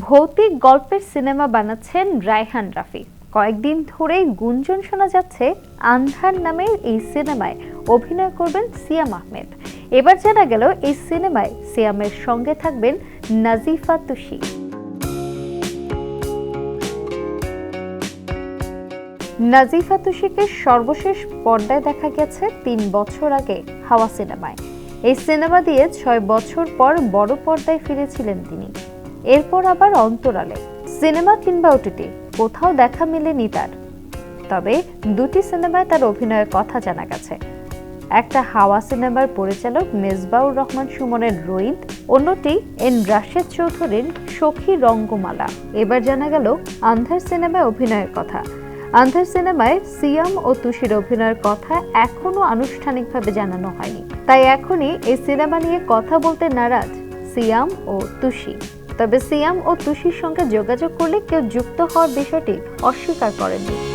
ভৌতিক গল্পের সিনেমা বানাচ্ছেন রায়হান রাফি। কয়েকদিন ধরেই গুঞ্জন শোনা যাচ্ছে আন্ধার নামের এই সিনেমায় অভিনয় করবেন সিয়াম আহমেদ। এবার জানা গেল এই সিনেমায় সিয়ামের সঙ্গে থাকবেন নাজিফা তুষি নাজিফা তুষিকে সর্বশেষ পর্দায় দেখা গেছে তিন বছর আগে হাওয়া সিনেমায়। এই সিনেমা দিয়ে ছয় বছর পর বড় পর্দায় ফিরেছিলেন তিনি। এরপর আবার অন্তরালে, সিনেমা কিংবা ওটিটি কোথাও দেখা মেলেনি তার। তবে দুটি সিনেমায় তার অভিনয়ের কথা জানা গেছে। একটা হাওয়া সিনেমার পরিচালক মেজবাউর রহমান সুমনের রোহিত অন্যটি এন রাশেদ চৌধুরীর সখী রঙ্গমালা। এবার জানা গেল আন্ধার সিনেমায় অভিনয়ের কথা। আন্ধার সিনেমায় সিয়াম ও তুষির অভিনয়ের কথা এখনও আনুষ্ঠানিকভাবে জানানো হয়নি। তাই এখনই এই সিনেমা নিয়ে কথা বলতে নারাজ সিয়াম ও তুষি। তবে সিয়াম ও তুষির সঙ্গে যোগাযোগ করলে কেউ যুক্ত হওয়ার বিষয়টি অস্বীকার করেননি।